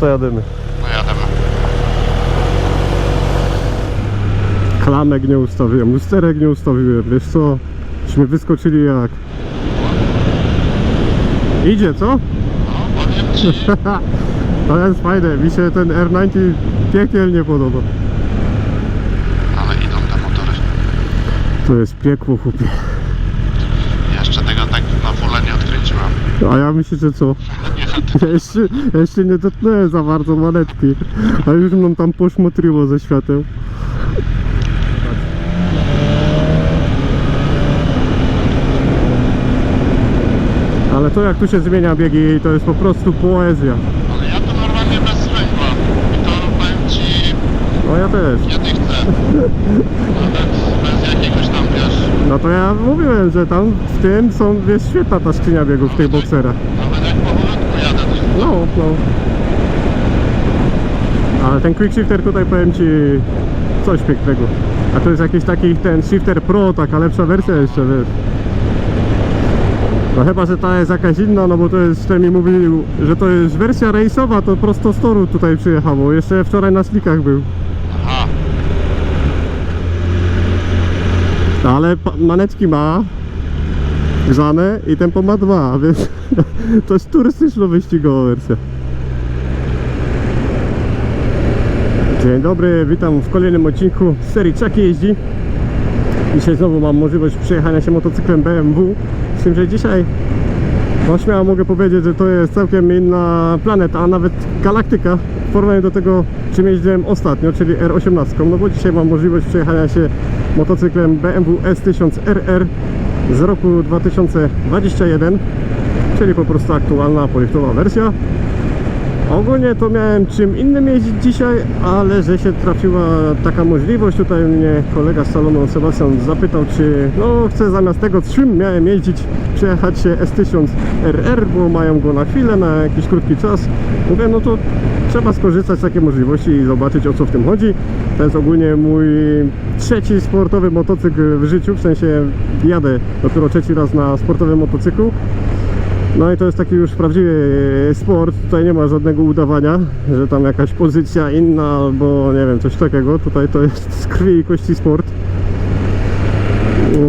to jadymy. no jademy. Klamek nie ustawiłem, lusterek nie ustawiłem, wiesz co? Myśmy wyskoczyli jak... Idzie, co? No, powiem ci, To jest fajne, mi się ten R90 piekielnie podoba. ale idą te motory. To jest piekło, chłopie. Jeszcze tego tak na fulle nie odkręciłem. A ja myślę, że co? Ja jeszcze, jeszcze nie dotknąłem za bardzo manetki, a już nam tam poszmotriło ze świateł. Ale to jak tu się zmienia biegi, to jest po prostu poezja. Ale ja to normalnie bez zwykła. I to powiem ci, No ja też. ja nie chcę. Nawet bez jakiegoś tam, wiesz, No to ja mówiłem, że tam w tym są, jest świetna ta skrzynia biegów w tych bokserach. nawet jak powolutku jadę. to- No, no. Ale ten quick shifter tutaj powiem ci coś pięknego. A to jest jakiś taki ten shifter pro, taka lepsza wersja jeszcze, wiesz. No chyba, że ta jest jakaś inna, no bo to jest, ten mi mówił, że to jest wersja rejsowa, to prosto z toru tutaj przyjechało. Jeszcze wczoraj na slikach był. Aha, Ale maneczki ma grzane i tempo ma dwa, więc to jest turystyczno-wyścigowa wersja. Dzień dobry, witam w kolejnym odcinku serii Czaki jeździ. Dzisiaj znowu mam możliwość przejechania się motocyklem BMW, z tym, że dzisiaj no śmiało mogę powiedzieć, że to jest całkiem inna planeta, a nawet galaktyka w porównaniu do tego, czym jeździłem ostatnio, czyli R18, no bo dzisiaj mam możliwość przejechania się motocyklem BMW S1000RR z roku 2021, czyli po prostu aktualna, poliftowa wersja. Ogólnie to miałem czym innym jeździć dzisiaj, ale że się trafiła taka możliwość, tutaj mnie kolega z salonu Sebastian zapytał, czy no chcę zamiast tego czym miałem jeździć, przejechać się S1000RR, bo mają go na chwilę, na jakiś krótki czas. Mówię, no to trzeba skorzystać z takiej możliwości i zobaczyć o co w tym chodzi. To jest ogólnie mój trzeci sportowy motocykl w życiu, w sensie jadę dopiero trzeci raz na sportowym motocyklu. No i to jest taki już prawdziwy sport, tutaj nie ma żadnego udawania, że tam jakaś pozycja inna albo nie wiem, coś takiego. Tutaj to jest z krwi i kości sport.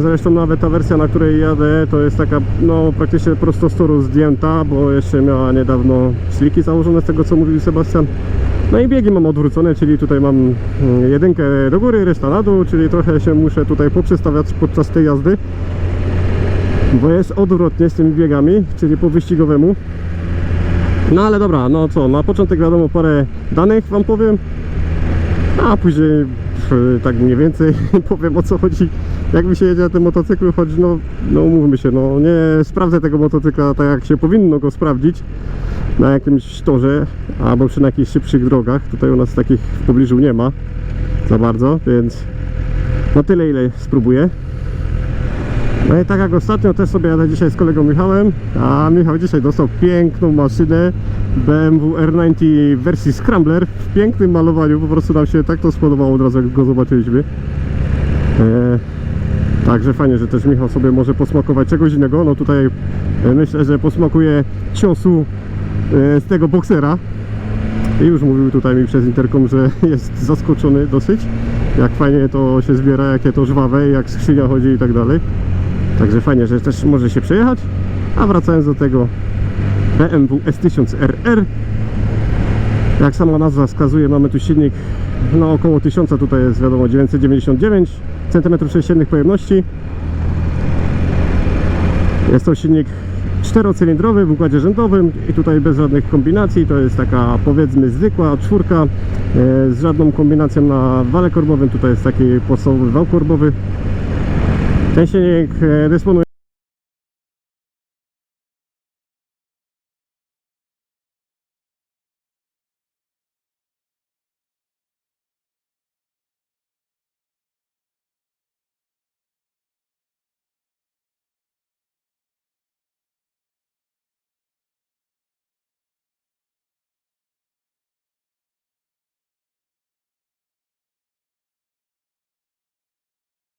Zresztą nawet ta wersja, na której jadę, to jest taka no praktycznie prosto z toru zdjęta, bo jeszcze miała niedawno sliki założone z tego co mówił Sebastian. No i biegi mam odwrócone, czyli tutaj mam mm, jedynkę do góry, reszta na dół, czyli trochę się muszę tutaj poprzestawiać podczas tej jazdy bo jest odwrotnie z tymi biegami, czyli po wyścigowemu. No ale dobra, no co, na początek wiadomo parę danych Wam powiem, a później tak mniej więcej powiem o co chodzi, jak mi się jedzie na tym motocyklu, choć no, no umówmy się, no nie sprawdzę tego motocykla tak jak się powinno go sprawdzić na jakimś torze, albo przy na jakichś szybszych drogach, tutaj u nas takich w pobliżu nie ma za bardzo, więc no tyle ile spróbuję. No i tak jak ostatnio też sobie jadę dzisiaj z kolegą Michałem, a Michał dzisiaj dostał piękną maszynę BMW R90 w wersji Scrambler w pięknym malowaniu, po prostu nam się tak to spodobało od razu jak go zobaczyliśmy. E, także fajnie, że też Michał sobie może posmakować czegoś innego, no tutaj e, myślę, że posmakuje ciosu e, z tego boksera. I już mówił tutaj mi przez interkom, że jest zaskoczony dosyć, jak fajnie to się zbiera, jakie to żwawe, jak skrzynia chodzi i tak dalej. Także fajnie, że też może się przejechać. A wracając do tego BMW S1000RR. Jak sama nazwa wskazuje, mamy tu silnik no około 1000, tutaj jest wiadomo 999 cm3 pojemności. Jest to silnik czterocylindrowy w układzie rzędowym i tutaj bez żadnych kombinacji, to jest taka powiedzmy zwykła czwórka e, z żadną kombinacją na wale korbowym, tutaj jest taki podstawowy wał korbowy. Ten e, dysponuje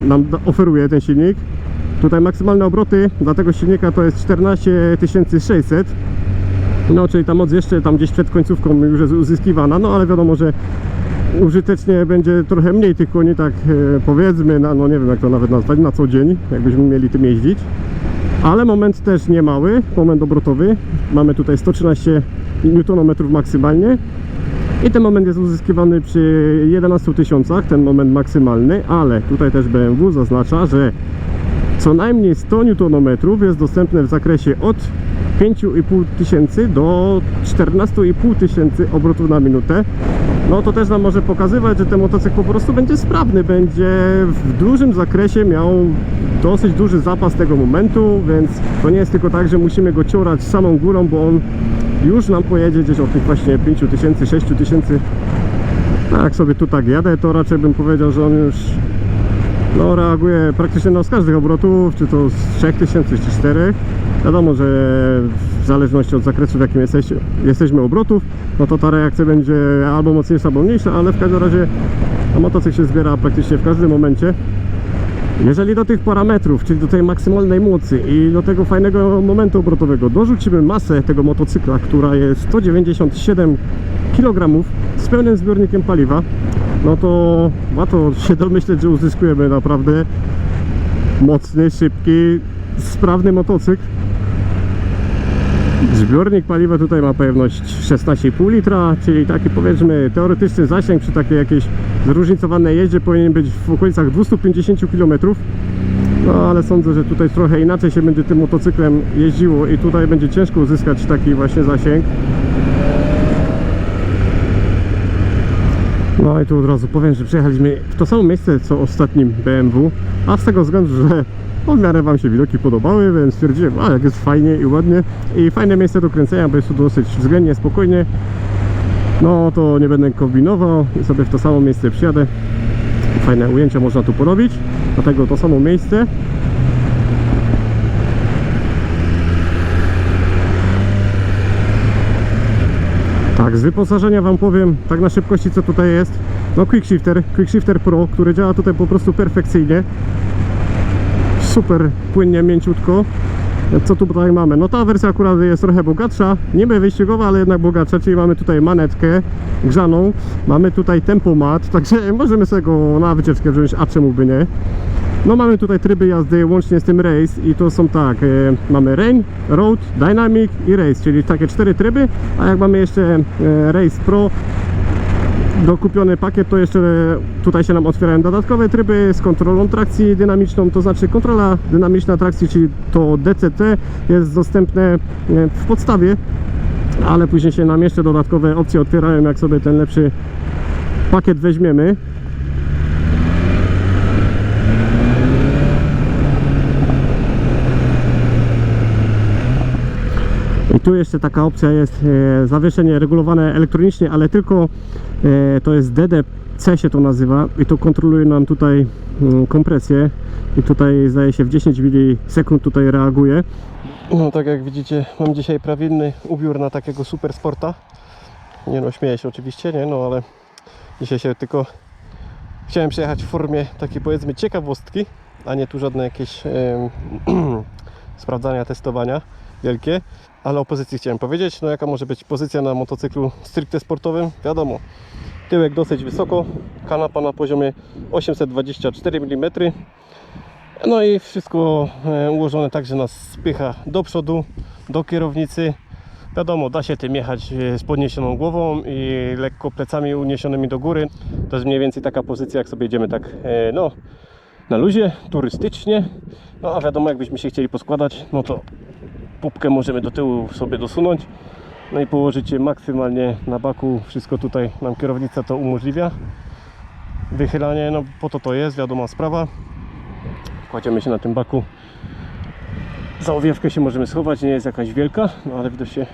nam oferuje ten silnik. Tutaj maksymalne obroty dla tego silnika to jest 14 600 No, czyli ta moc jeszcze tam gdzieś przed końcówką już jest uzyskiwana, no ale wiadomo, że użytecznie będzie trochę mniej tych koni, tak e, powiedzmy, na, no nie wiem jak to nawet nazwać, na co dzień, jakbyśmy mieli tym jeździć. Ale moment też nie mały, moment obrotowy. Mamy tutaj 113 Nm maksymalnie. I ten moment jest uzyskiwany przy 11 tysiącach, ten moment maksymalny, ale tutaj też BMW zaznacza, że co najmniej 100 Nm jest dostępne w zakresie od 5,5 tysięcy do 14,5 tysięcy obrotów na minutę. No to też nam może pokazywać, że ten motocykl po prostu będzie sprawny, będzie w dużym zakresie miał dosyć duży zapas tego momentu, więc to nie jest tylko tak, że musimy go ciorać samą górą, bo on już nam pojedzie gdzieś od tych właśnie 5 tysięcy, 6 tysięcy. A Jak sobie tu tak jadę, to raczej bym powiedział, że on już no, reaguje praktycznie no, z każdych obrotów, czy to z 3000 czy 4. Wiadomo, że w zależności od zakresu, w jakim jesteś, jesteśmy obrotów, no to ta reakcja będzie albo mocniejsza, albo mniejsza, ale w każdym razie no, motocykl się zbiera praktycznie w każdym momencie. Jeżeli do tych parametrów, czyli do tej maksymalnej mocy i do tego fajnego momentu obrotowego dorzucimy masę tego motocykla, która jest 197 kg z pełnym zbiornikiem paliwa, no to łatwo się domyśleć, że uzyskujemy naprawdę mocny, szybki, sprawny motocykl. Zbiornik paliwa tutaj ma pojemność 16,5 litra, czyli taki powiedzmy teoretyczny zasięg przy takiej jakiejś zróżnicowanej jeździe powinien być w okolicach 250 km. No ale sądzę, że tutaj trochę inaczej się będzie tym motocyklem jeździło i tutaj będzie ciężko uzyskać taki właśnie zasięg. No i tu od razu powiem, że przyjechaliśmy w to samo miejsce co ostatnim BMW, a z tego względu, że no, w miarę Wam się widoki podobały, więc stwierdziłem, a jak jest fajnie i ładnie. I fajne miejsce do kręcenia, bo jest tu dosyć względnie spokojnie. No to nie będę kombinował i sobie w to samo miejsce przyjadę. Fajne ujęcia można tu porobić. Dlatego to samo miejsce. Tak, z wyposażenia Wam powiem tak na szybkości co tutaj jest. No Quick Shifter, Quick Shifter Pro, który działa tutaj po prostu perfekcyjnie. Super płynnie, mięciutko. Co tu tutaj mamy? No ta wersja akurat jest trochę bogatsza, niby wyścigowa, ale jednak bogatsza, czyli mamy tutaj manetkę grzaną, mamy tutaj tempomat, także możemy sobie go na wycieczkę wziąć, a czemu by nie. No mamy tutaj tryby jazdy łącznie z tym race i to są tak, e, mamy rain, road, dynamic i race, czyli takie cztery tryby, a jak mamy jeszcze e, race pro, dokupiony pakiet, to jeszcze tutaj się nam otwierają dodatkowe tryby z kontrolą trakcji dynamiczną, to znaczy kontrola dynamiczna trakcji, czyli to DCT jest dostępne e, w podstawie, ale później się nam jeszcze dodatkowe opcje otwierają, jak sobie ten lepszy pakiet weźmiemy. I tu jeszcze taka opcja jest e, zawieszenie regulowane elektronicznie, ale tylko e, to jest DDC się to nazywa i to kontroluje nam tutaj mm, kompresję i tutaj zdaje się w 10 milisekund tutaj reaguje. No tak jak widzicie mam dzisiaj prawilny ubiór na takiego super sporta. Nie no śmieję się oczywiście, nie no ale dzisiaj się tylko chciałem przyjechać w formie takiej powiedzmy ciekawostki, a nie tu żadne jakieś em, sprawdzania, testowania wielkie. Ale o pozycji chciałem powiedzieć, no jaka może być pozycja na motocyklu stricte sportowym? Wiadomo, tyłek dosyć wysoko, kanapa na poziomie 824 mm. No i wszystko e, ułożone tak, że nas spycha do przodu, do kierownicy. Wiadomo, da się tym jechać e, z podniesioną głową i lekko plecami uniesionymi do góry. To jest mniej więcej taka pozycja, jak sobie jedziemy tak, e, no, na luzie, turystycznie. No a wiadomo, jakbyśmy się chcieli poskładać, no to pupkę możemy do tyłu sobie dosunąć. No i położyć je maksymalnie na baku. Wszystko tutaj nam kierownica to umożliwia. Wychylanie, no po to to jest, wiadoma sprawa. Kładziemy się na tym baku. Za owiewkę się możemy schować, nie jest jakaś wielka no ale widocznie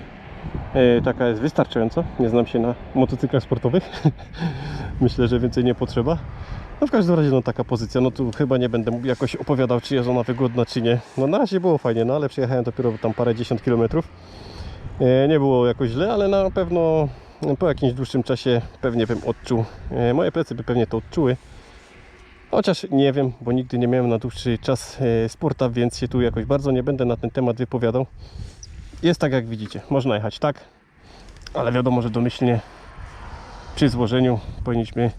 e, taka jest wystarczająca nie znam się na motocyklach sportowych. Myślę, że więcej nie potrzeba no w każdym razie no taka pozycja, no tu chyba nie będę jakoś opowiadał czy jest ona wygodna czy nie. No na razie było fajnie, no ale przyjechałem dopiero tam parę dziesiąt kilometrów. E, Nie było jakoś źle, ale na pewno po jakimś dłuższym czasie pewnie bym odczuł. E, Moje plecy by pewnie to odczuły. Chociaż nie wiem, bo nigdy nie miałem na dłuższy czas e, sporta, więc się tu jakoś bardzo nie będę na ten temat wypowiadał. jest tak jak widzicie, można jechać tak, ale wiadomo, że domyślnie przy złożeniu powinniśmy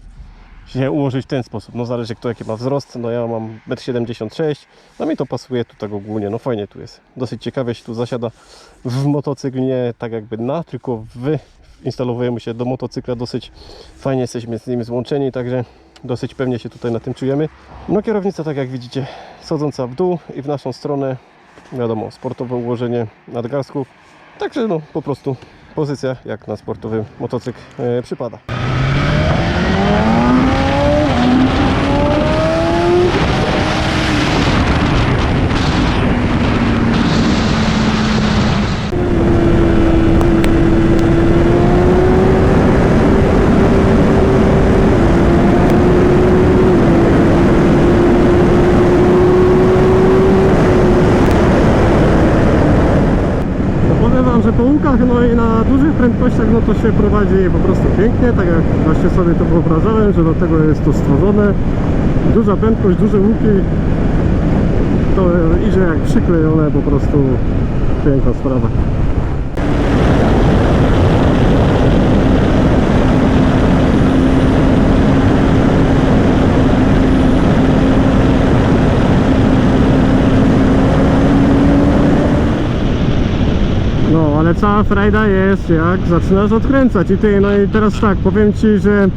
się ułożyć w ten sposób. No zależy kto jaki ma wzrost, no ja mam 1,76 m, no mi to pasuje tu tak ogólnie, no fajnie tu jest. Dosyć ciekawie się tu zasiada w motocykl, nie tak jakby na, tylko wy instalowujemy się do motocykla, dosyć fajnie jesteśmy z nim złączeni, także dosyć pewnie się tutaj na tym czujemy. No kierownica tak jak widzicie, schodząca w dół i w naszą stronę, wiadomo, sportowe ułożenie nadgarstków, także no po prostu pozycja jak na sportowy motocykl e, przypada. No powiem Wam, że po łukach no i na dużych prędkościach no to się prowadzi po prostu pięknie, tak jak właśnie sobie to wyobrażałem, że do tego jest to stworzone. Duża prędkość, duże łuki, to idzie jak przyklejone, po prostu piękna sprawa. No, ale cała frajda jest jak zaczynasz odkręcać i ty, no i teraz tak, powiem Ci, że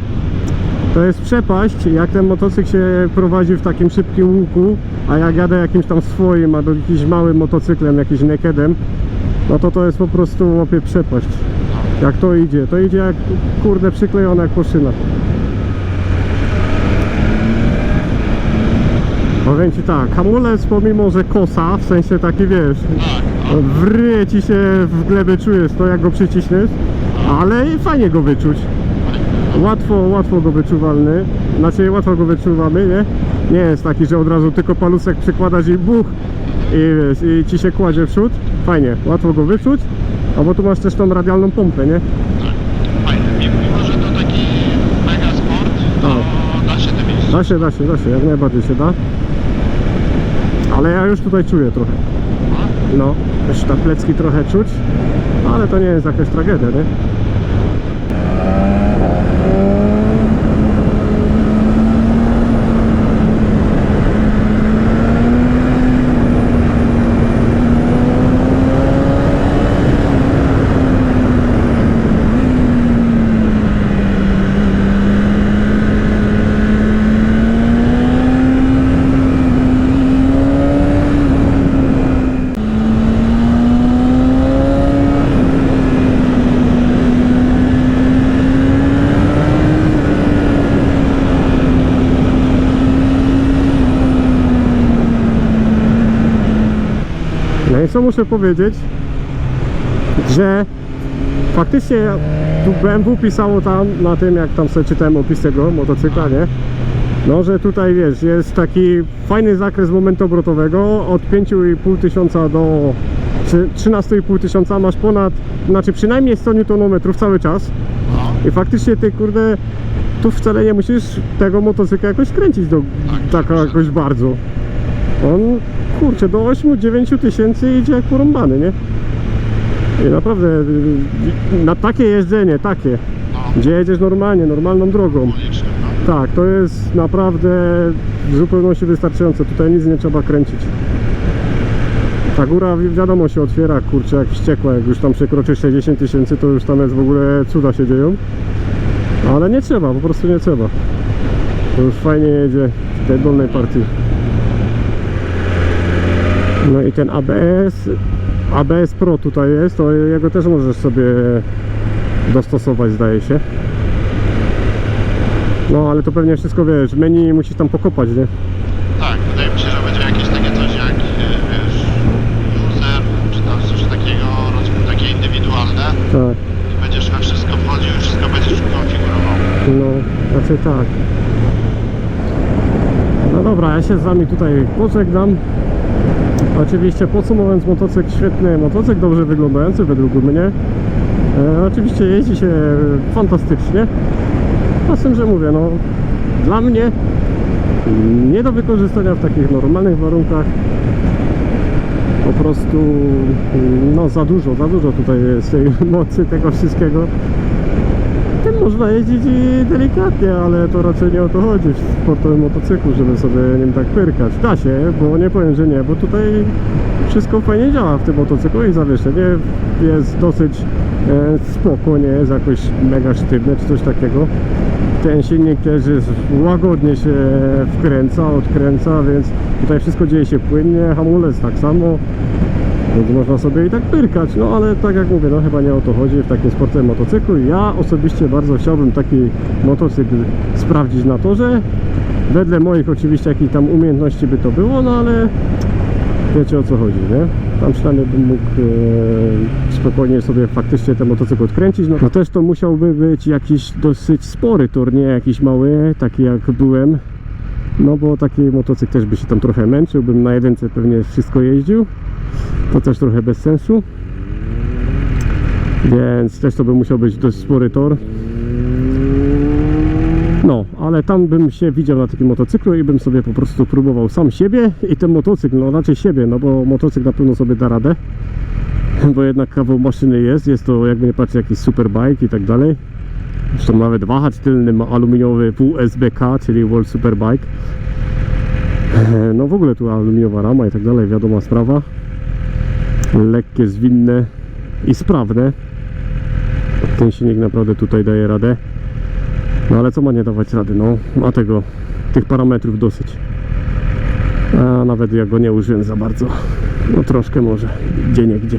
to jest przepaść, jak ten motocykl się prowadzi w takim szybkim łuku, a jak jadę jakimś tam swoim, albo jakimś małym motocyklem, jakimś nakedem, no to to jest po prostu łapie przepaść. Jak to idzie, to idzie jak kurde przyklejone jak poszyna. Powiem Ci tak, hamulec pomimo, że kosa, w sensie taki wiesz, Tak, wryje ci się w glebę, czujesz to jak go przyciśniesz, ale fajnie go wyczuć. Łatwo, łatwo go wyczuwalny, znaczy łatwo go wyczuwamy, nie? Nie jest taki, że od razu tylko palusek przykładasz i buch i wiesz, i ci się kładzie w przód. Fajnie, łatwo go wyczuć, a bo tu masz też tą radialną pompę, nie? tak. Fajne. Mimo, że to taki mega sport, to da się jeździć. Da się, da się, da się, jak najbardziej się da. Ale ja już tutaj czuję trochę. No, też te plecki trochę czuć, ale to nie jest jakaś tragedia, nie? No i co muszę powiedzieć, że faktycznie tu BMW pisało tam na tym, jak tam sobie czytałem opis tego motocykla, nie? No, że tutaj wiesz, jest taki fajny zakres momentu obrotowego od 5,5 tysiąca do trzy- 13,5 tysiąca masz ponad, znaczy przynajmniej 100 Nm cały czas No, i faktycznie ty kurde tu wcale nie musisz tego motocykla jakoś kręcić do, tak jakoś bardzo. On kurczę do 8-9 tysięcy idzie jak porąbany, nie? I naprawdę y, na takie jeżdżenie, takie, no, gdzie jedziesz normalnie, normalną drogą, no. tak, to jest naprawdę w zupełności wystarczające. Tutaj nic nie trzeba kręcić. Ta góra wi- wiadomo się otwiera, kurczę, jak wściekła. Jak już tam przekroczy 60 tysięcy, to już tam jest w ogóle cuda się dzieją. Ale nie trzeba, po prostu nie trzeba. To już fajnie jedzie w tej dolnej partii. No i ten ABS, ABS Pro tutaj jest, to jego też możesz sobie dostosować, zdaje się. No ale to pewnie wszystko wiesz, menu musisz tam pokopać, nie? Tak, wydaje mi się, że będzie jakieś takie coś jak, e, wiesz, user, czy tam coś takiego, rozwój takie indywidualne. Tak. I będziesz we wszystko wchodził i wszystko będziesz konfigurował. No, raczej tak. No dobra, ja się z wami tutaj pożegnam. Oczywiście podsumowując motocykl, świetny motocykl, dobrze wyglądający według mnie. E, oczywiście jeździ się fantastycznie. A tym, że mówię, no dla mnie nie do wykorzystania w takich normalnych warunkach. Po prostu no za dużo, za dużo tutaj jest tej mocy tego wszystkiego. Można jeździć i delikatnie, ale to raczej nie o to chodzi w sportowym motocyklu, żeby sobie nim tak pyrkać. Da się, bo nie powiem, że nie, bo tutaj wszystko fajnie działa w tym motocyklu i zawieszenie jest dosyć e, spoko, nie jest jakoś mega sztywne czy coś takiego. Ten silnik też jest łagodnie się wkręca, odkręca, więc tutaj wszystko dzieje się płynnie, hamulec tak samo. Więc można sobie i tak pyrkać, no ale tak jak mówię, no chyba nie o to chodzi w takim sportowym motocyklu. Ja osobiście bardzo chciałbym taki motocykl sprawdzić na torze. Wedle moich oczywiście jakich tam umiejętności by to było, no ale wiecie o co chodzi, nie? Tam przynajmniej bym mógł e, spokojnie sobie faktycznie ten motocykl odkręcić. No, no też to musiałby być jakiś dosyć spory tor, nie jakiś mały, taki jak byłem. No bo taki motocykl też by się tam trochę męczył, bym na jedynce pewnie wszystko jeździł. To też trochę bez sensu. Więc też to by musiał być dość spory tor. No, ale tam bym się widział na takim motocyklu i bym sobie po prostu próbował sam siebie i ten motocykl, no raczej siebie, no bo motocykl na pewno sobie da radę. Bo jednak kawał maszyny jest, jest to jakby nie patrzeć jakiś superbike i tak dalej. Zresztą nawet wahacz tylny ma aluminiowy WSBK, czyli World Superbike. No w ogóle tu aluminiowa rama i tak dalej, wiadoma sprawa. Lekkie, zwinne i sprawne. Ten silnik naprawdę tutaj daje radę. No ale co ma nie dawać rady? No ma tego, tych parametrów dosyć. A nawet ja go nie użyłem za bardzo. No troszkę może, gdzie nie gdzie.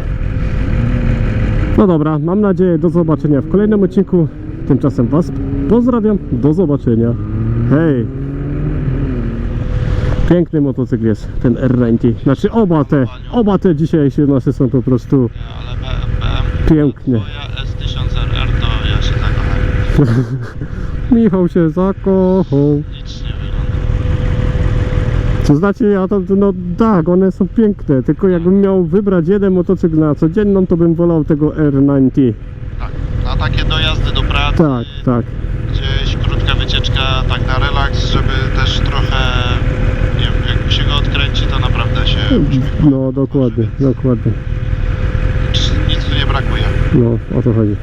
No dobra, mam nadzieję do zobaczenia w kolejnym odcinku. Tymczasem Was pozdrawiam, do zobaczenia. Hej! Piękny motocykl jest, ten R90. Znaczy oba te, oba te dzisiejsze nasze są po prostu Ale B- BMW piękne. twoja S1000RR to ja się zakochałem. Michał się zakochał. Nic nie. To znaczy, ja to, no tak, one są piękne, tylko jakbym miał wybrać jeden motocykl na codzienną, to bym wolał tego R90. Tak, na takie dojazdy do pracy, Tak, tak. gdzieś krótka wycieczka, tak na relaks, żeby też trochę, nie wiem, jak się go odkręci, to naprawdę się uśmiecha. No dokładnie, dokładnie. Nic tu nie brakuje. No, o to chodzi.